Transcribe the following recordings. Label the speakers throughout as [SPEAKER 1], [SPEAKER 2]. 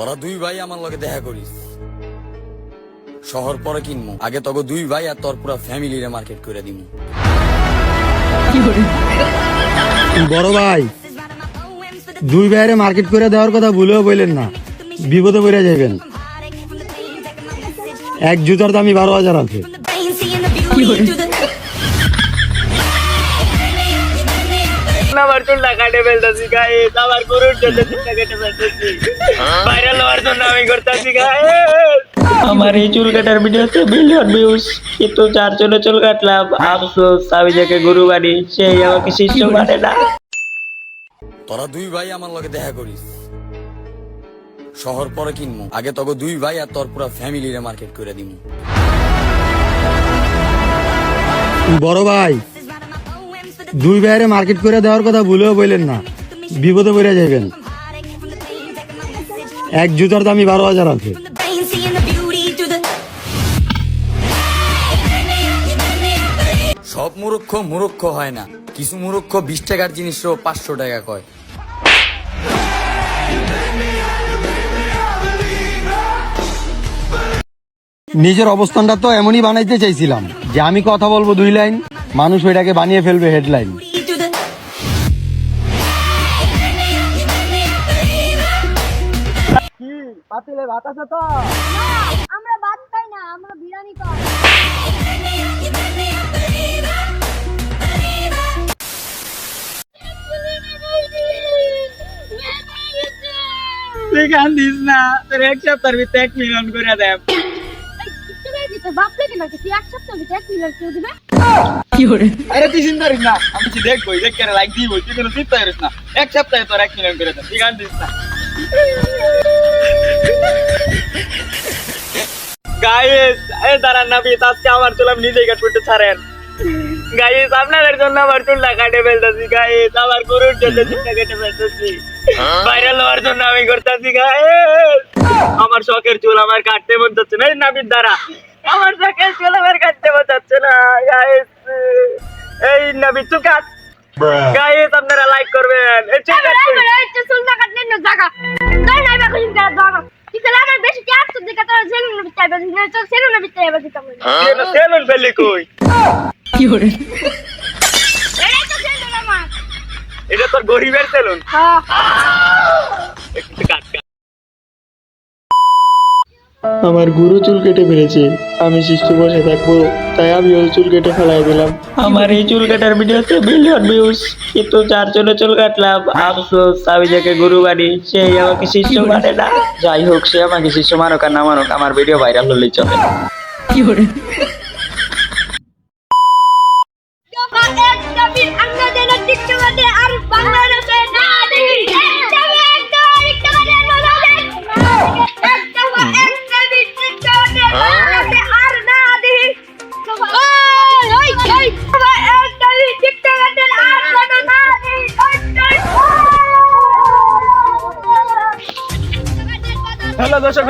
[SPEAKER 1] তোরা দুই ভাই আমার লগে দেখা করিস। শহর পরে কিনবো আগে তোকে দুই ভাই আর তোর পুরা ফ্যামিলিরে মার্কেট করে দিমু।
[SPEAKER 2] বড় ভাই দুই ভাইয়ের মার্কেট করে দেওয়ার কথা ভুলেও বললেন না। বিপদে পড়ে যাবেন। এক জুতার দামই বারো হাজার আছে।
[SPEAKER 3] আমার চুলটা কাটে ফেলতেছি গায়ে আমার গরুর জন্য চুলটা কেটে ফেলতেছি। ভাইরাল হওয়ার জন্য আমি করতেছি গায়ে আমার এই চুল কাটার ভিডিওতে মিলিয়ন ভিউজ কিন্তু যার জন্য চুল কাটলাম আফসোস আমি যাকে গরু বানি সেই আমাকে শিষ্য মানে না।
[SPEAKER 1] তোরা দুই ভাই আমার লগে দেখা করিস। শহর পরে কিনবো আগে তোকে দুই ভাই আর তোর পুরা ফ্যামিলিরে মার্কেট করে দিমু।
[SPEAKER 2] বড় ভাই দুই বাইরে মার্কেট করে দেওয়ার কথা ভুলেও বললেন না। বিপদে পড়ে যাবেন। এক জুতার দামই বারো হাজার আছে।
[SPEAKER 1] সব মুরুক্ষ মুরুক্ষ হয় না। কিছু মুরুক্ষ বিশ টাকার জিনিসও পাঁচশো টাকা কয়।
[SPEAKER 2] নিজের অবস্থানটা তো এমনই বানাইতে চাইছিলাম যে আমি কথা বলব দুই লাইন। মানুষ ওইটাকে বানিয়ে ফেলবে হেডলাইন
[SPEAKER 4] আমরা ভাত খাই না আমরা বিরিয়ানি খাই।
[SPEAKER 3] তুই গান না তোর এক সপ্তাহের ভিতরে এক মিলিয়ন করে দেব।
[SPEAKER 4] কেন তুই এক সপ্তাহ ভিতরে এক মিলিয়ন কেউ দিবে?
[SPEAKER 3] আরে তুই চিন্তা করিস না আমি কি দেখব দেখ কেন লাইক দিব তুই কোনো চিন্তা করিস না। এক সপ্তাহে তোর এক মিলিয়ন করে দেব তুই গান না গাইস এ দাঁড়ান না বিয়ে আজকে আমার চুল আমি নিজেই কাট ছাড়েন। গাইস আপনাদের জন্য আমার চুলটা কাটে ফেলতেছি গাইস আমার গরুর জন্য চুলটা কেটে ফেলতেছি। ভাইরাল হওয়ার জন্য আমি করতেছি গাইস আমার শখের চুল আমার কাটতে মন যাচ্ছে না নাবির দ্বারা। আমার শখের চুল আমার কাটতে মন যাচ্ছে না গাইস এই নাবির চুল কাট। গাইস আপনারা লাইক করবেন। এই চুল কাটতে
[SPEAKER 4] একটু সুন্দর কাটলে না জায়গা তাই নাই বাকি কাট দাও তুই তাহলে আমার বেশি কি আসতো দেখা তোর সেলুন না বিতে আইবা না তো সেলুন না বিতে আইবা দিতাম
[SPEAKER 3] সেলুন ফেললি কই?
[SPEAKER 4] এটাই তো সেলুন আমার।
[SPEAKER 3] এটা তোর গরিবের সেলুন?
[SPEAKER 4] হ্যাঁ।
[SPEAKER 3] একটু কাট কাট। আমার গুরু চুল কেটে ফেলেছে আমি শিশু বসে থাকব তাই আমি ওই চুল কেটে ফেলাই দিলাম। আমার এই চুল কাটার ভিডিওতে মিলিয়ন ভিউজ কিন্তু যার জন্য চুল কাটলাম আফসোস আমি যাকে গুরু বানি সেই আমাকে শিষ্য মানে না। যাই হোক সে আমাকে শিষ্য মানুক আর না মানুক আমার ভিডিও ভাইরাল হলেই চলে।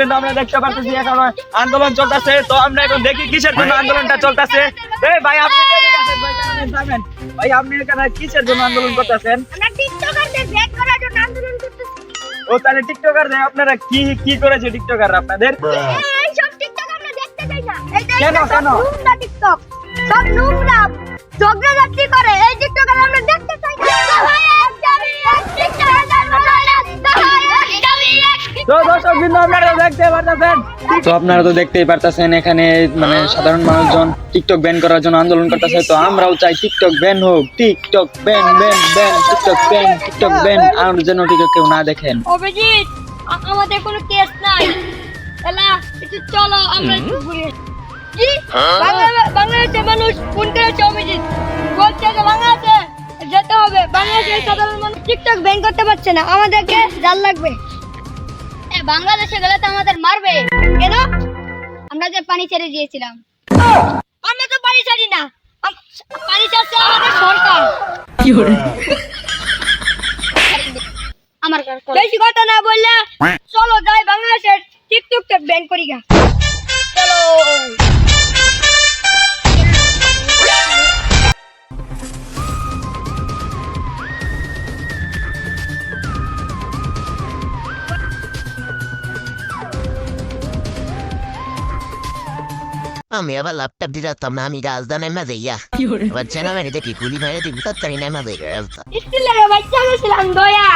[SPEAKER 3] বিন্দু আমরা দেখতে পাচ্ছি এখন আন্দোলন চলতেছে। তো আমরা এখন দেখি কিসের জন্য আন্দোলনটা চলতেছে। এই ভাই আপনি ভাই, আপনি এখানে কিসের জন্য আন্দোলন করতেছেন?
[SPEAKER 4] আমরা টিকটকারদের ব্যাক করার জন্য আন্দোলন করতেছি।
[SPEAKER 3] ও তাহলে টিকটকার আপনারা কি কি করেছে টিকটকার আপনাদের?
[SPEAKER 4] এই সব টিকটক আমরা দেখতে চাই না। এই যে
[SPEAKER 3] কেন, কেন?
[SPEAKER 4] টিকটক সব নোংরা। ঝগড়াঝাটি করে। এই টিকটক আমরা
[SPEAKER 3] তো আপনারা তো দেখতেই পারতেছেন এখানে মানে সাধারণ মানুষজন টিকটক ব্যান করার জন্য আন্দোলন করতেছে। তো আমরাও চাই টিকটক ব্যান হোক TikTok ban ban ban TikTok ban TikTok ban আর যেন টিকটক কেউ না দেখেন।
[SPEAKER 4] অভিজিৎ আমাদের কোনো কেস নাই। এলা একটু চলো আমরা একটু ঘুরে। কি? বাংলাদেশের মানুষ ফোন করেছে অভিজিৎ। বলছে যে বাংলাদেশে যেতে হবে। বাংলাদেশের সাধারণ মানুষ টিকটক ব্যান করতে পারছে না। আমাদেরকে জাল লাগবে। বাংলাদেশে গেলে তো আমাদের মারবে। কেন? আমরা যে পানি ছেড়ে দিয়েছিলাম। আমরা তো পানি ছাড়ি না। পানি ছাড়ছে আমাদের সরকার। আমার বেশি কথা না বললে চলো যাই বাংলাদেশের টিকটকটা ব্যান করি গা। চলো।
[SPEAKER 5] দেই গাছদা
[SPEAKER 4] স্কুলে বাচ্চা গেছিলাম দয়া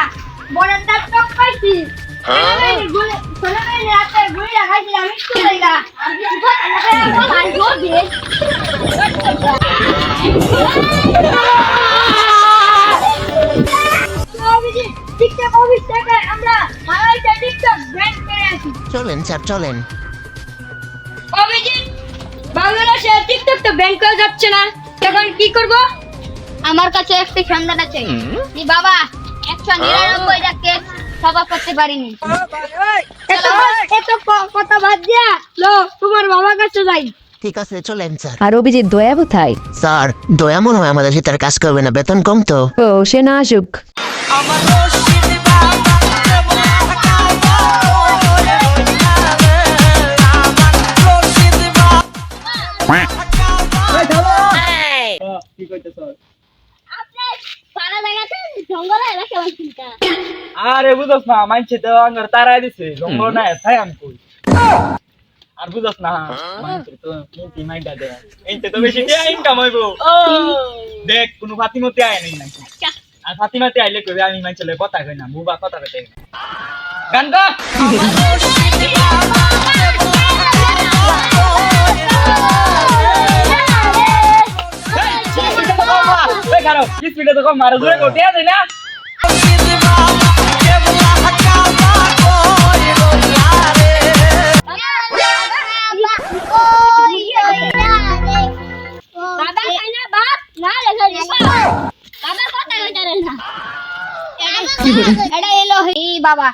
[SPEAKER 4] বড় তার টক পাইছি ছেলেমেয়ে গুলি ছেলেমেয়ে রাতে গুলি লাগাইছিলাম স্কুলে গা আর কিছু কথা না করে ভাই জোর দিয়ে অভিজিৎ টিকটক অফিস থেকে আমরা মারাইতে টিকটক ব্যান করে আছি
[SPEAKER 5] চলেন স্যার চলেন
[SPEAKER 4] তো করা যাচ্ছে না। তখন কি করব? আমার কাছে একটি সন্ধান আছে। বাবা একশো নিরানব্বইটা কেস সভা করতে পারিনি। এত এত কথা বাদ দিয়া লো তোমার বাবার কাছে যাই।
[SPEAKER 5] ঠিক আছে চলেন স্যার।
[SPEAKER 6] আর অভিজিৎ দয়া কোথায়?
[SPEAKER 5] স্যার দয়া মনে হয় আমাদের সাথে কাজ করবে না বেতন কম তো।
[SPEAKER 6] ও সে না আসুক।
[SPEAKER 3] কি বুঝছ না মানছে তো আঙ্গার তারা দিছে জঙ্গল না তাই আমি কই আর বুঝছ না মানছে তো মুতি মাইডা দে এইতে তো বেশি দিয়ে ইনকাম হইব দেখ কোনো ফাতিমতি আয় নাই নাকি আর ফাতিমাতে আইলে কইবে আমি মানছে কথা কই না বুবা কথা কইতে গান গা এই খারো কি স্পিডে তো কম মারা জোরে কোটে আছে না
[SPEAKER 4] বাবা খাই না বাপ না এটা এলো এই বাবা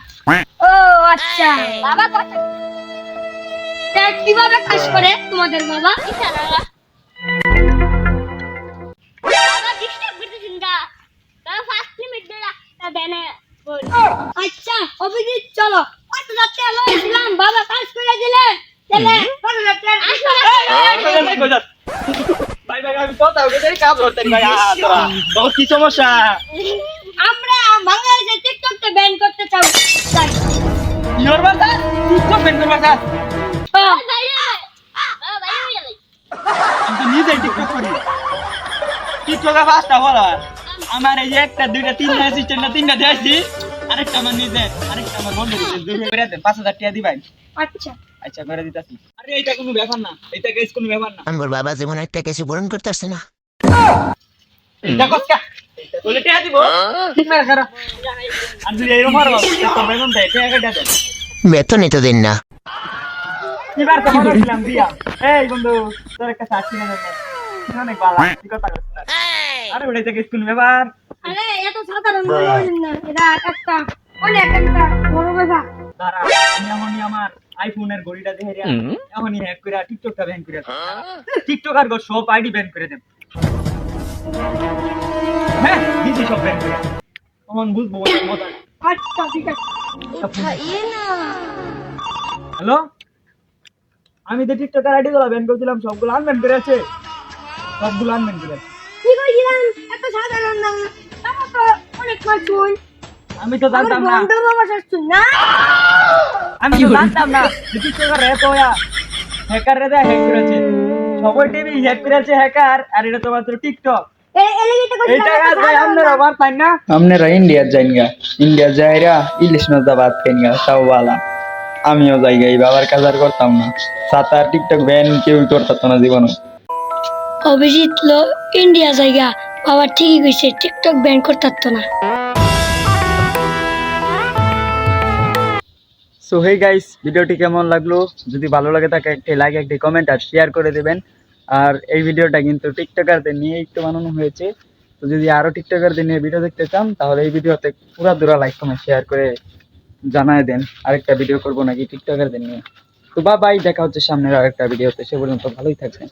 [SPEAKER 4] ও আচ্ছা বাবা কথা কীভাবে কাজ করে তোমাদের বাবা বাবা ডিস্টার্ব করতেছেন গা বাবা ফার্স্ট লিমিট দেলা তা দেনে আচ্ছা অভিজিৎ চলো। কত এলো ইসলাম বাবা কাজ করে দিলে চলে কত যাচ্ছে
[SPEAKER 3] ভাই ভাই আমি কথা কইতে কাজ করতে ভাই তোরা তো কি সমস্যা?
[SPEAKER 4] আমরা বাংলাদেশে টিকটকটা ব্যান করতে চাই।
[SPEAKER 3] ইওর বাসা টিকটক বেন করবা কা কিন্তু নিজে টিকটক করি। টিকটকে ফাস্টটা বলা আমার এই একটা দুইটা তিনটা অ্যাসিস্ট্যান্ট তিনটা দিয়েছি আরেকটা আমার নিজে আরেকটা আমার বন্ধু দিতে দুটো করে দেন পাঁচ হাজার টাকা দিবেন।
[SPEAKER 4] আচ্ছা।
[SPEAKER 3] আচ্ছা করে দিতাছি। আরে এটা কোনো ব্যাপার না। এটা কেস কোনো ব্যাপার না।
[SPEAKER 5] আমার বাবা যেমন একটা কিছু পূরণ করতেছে না।
[SPEAKER 3] এটা কসকা বলে টাকা দিব। ঠিক না খারাপ। আর যদি এরকম মারবো তো বেতন দেয় টাকা দেয়।
[SPEAKER 5] বেতনই তো দিন না।
[SPEAKER 3] এবার তো ভালো দিয়া। এই বন্ধু তোর একটা সাক্ষী না অনেক ভালো কথা করছিস আরে ওটা থেকে স্কুল ব্যাপার।
[SPEAKER 4] আরে এত সাধারণ না। এটা একটা অনেক একটা বড় কথা।
[SPEAKER 3] তারা আমি এমনই আমার আইফোনের ঘড়িটা দেখে রিয়া এমনই হ্যাক করে টিকটকটা ব্যান করে টিকটক আর সব আইডি ব্যান করে দেন হ্যাঁ দিদি সব ব্যান করে তখন বুঝব মজা।
[SPEAKER 4] আচ্ছা ঠিক আছে।
[SPEAKER 3] হ্যালো? আমি তো টিকটকের আইডি গুলো ব্যান করেছিলাম সবগুলো আনব্যান করেছে সবগুলো আনব্যান করেছে
[SPEAKER 4] কি কইছিলাম এত সাধারণ না। আমার তো অনেক
[SPEAKER 3] আমি তো জানতাম না।
[SPEAKER 4] বন্ধু বাবা শাশুন না।
[SPEAKER 3] আমি তো জানতাম না। তো হ্যাকার রে হ্যাক করেছে। সবাই টিভি হ্যাক করেছে হ্যাকার আর এটা তো মাত্র টিকটক ইন্ডিয়া যাইনগা ইন্ডিয়া যাইরা ইলিশ খাইনগা বালা। আমিও যাই বাবার কাজ আর করতাম না। সাতার টিকটক ব্যান কেউই করতাম না জীবনে।
[SPEAKER 4] অভিজিৎ লো ইন্ডিয়া জায়গা। বাবা ঠিকই কইছে, টিকটক ব্যান করতে না।
[SPEAKER 3] সো হে গাইস ভিডিওটি কেমন লাগল? যদি ভালো লাগে থাকে একটি লাইক একটি কমেন্ট আর শেয়ার করে দেবেন। আর এই ভিডিওটা কিন্তু টিকটকারদের নিয়ে একটু বানানো হয়েছে। তো যদি আরও টিকটকারদের নিয়ে ভিডিও দেখতে চান, তাহলে এই ভিডিওতে পুরা দুরা লাইক কমেন্ট শেয়ার করে জানায় দেন। আরেকটা ভিডিও করব নাকি টিকটকারদের নিয়ে। তো বা বাই দেখা হচ্ছে সামনের আরেকটা ভিডিওতে সে পর্যন্ত ভালোই থাকবেন।